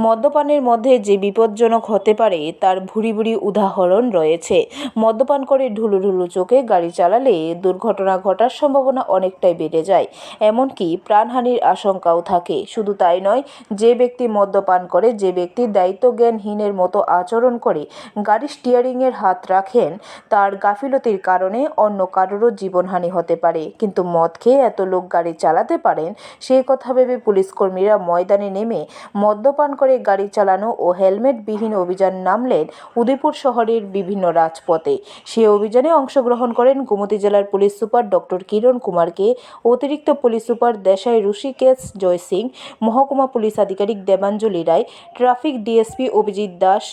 মদ্যপানের মধ্যে যে বিপজ্জনক হতে পারে, তার ভুরি ভুরি উদাহরণ রয়েছে। মদ্যপান করে ঢুলু ঢুলু চোখে গাড়ি চালালে দুর্ঘটনা ঘটার সম্ভাবনা অনেকটাই বেড়ে যায়। এমনকি প্রাণহানির আশঙ্কাও থাকে। শুধু তাই নয়, যে ব্যক্তি মদ্যপান করে, যে ব্যক্তি দায়িত্বজ্ঞানহীনের মতো আচরণ করে গাড়ির স্টিয়ারিংয়ের হাত রাখেন, তার গাফিলতির কারণে অন্য কারোরও জীবনহানি হতে পারে। কিন্তু মদ খেয়ে এত লোক গাড়ি চালাতে পারেন সেই কথা ভেবে পুলিশকর্মীরা ময়দানে নেমে মদ্যপান করে গাড়ি চালানো ও হেলমেটবিহীন অভিযান নামলেন উদয়পুর শহরের বিভিন্ন রাজপথে। সেই অভিযানে অংশগ্রহণ করেন গোমতী জেলার পুলিশ সুপার ডক্টর কিরণ কুমারকে, অতিরিক্ত পুলিশ সুপার দেশাই ঋষিকেশ জয় সিং, মহকুমা পুলিশ আধিকারিক দেবাঞ্জলি রায়, ট্রাফিক ডিএসপি অভিজিৎ দাস,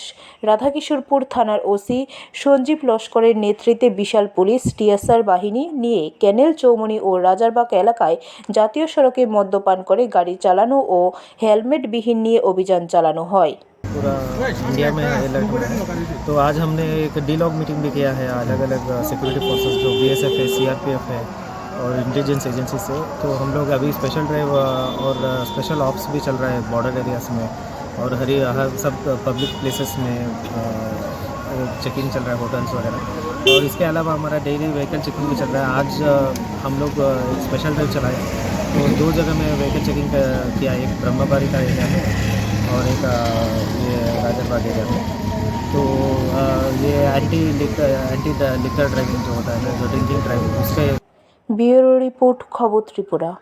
রাধাকিশোরপুর থানার ওসি সঞ্জীব লস্করের নেতৃত্বে বিশাল পুলিশ টিএসআর বাহিনী নিয়ে ক্যানেল চৌমনি ও রাজারবাগ এলাকায় জাতীয় সড়কে মদ্যপান করে গাড়ি চালানো ও হেলমেটবিহীন নিয়ে অভিযান চালানো হয় पूरा इंडिया में अलर्ट में है तो आज हमने एक डी लॉग मीटिंग भी किया है अलग अलग सिक्योरिटी फोर्सेस जो बी एस एफ है सी आर पी एफ है और इंटेलिजेंस एजेंसी से तो हम लोग अभी स्पेशल ड्राइव और स्पेशल ऑप्स भी चल रहा है बॉर्डर एरियाज में और हरी हर सब पब्लिक प्लेसेस में चेकिंग चल रहा है होटल्स वगैरह और इसके अलावा हमारा डेली व्हीकल चेकिंग भी चल रहा है आज अ, हम लोग अ, एक स्पेशल ड्राइव चलाए तो दो जगह में व्हीकल चेकिंग किया एक ब्रह्मबारी का एरिया में और एक ये गाजरबाग एरिया में तो ये एंटी एंटी लिकर ड्राइविंग जो होता है ना जो ड्रिंकिंग ड्राइविंग उसके ब्यूरो रिपोर्ट खबर त्रिपुरा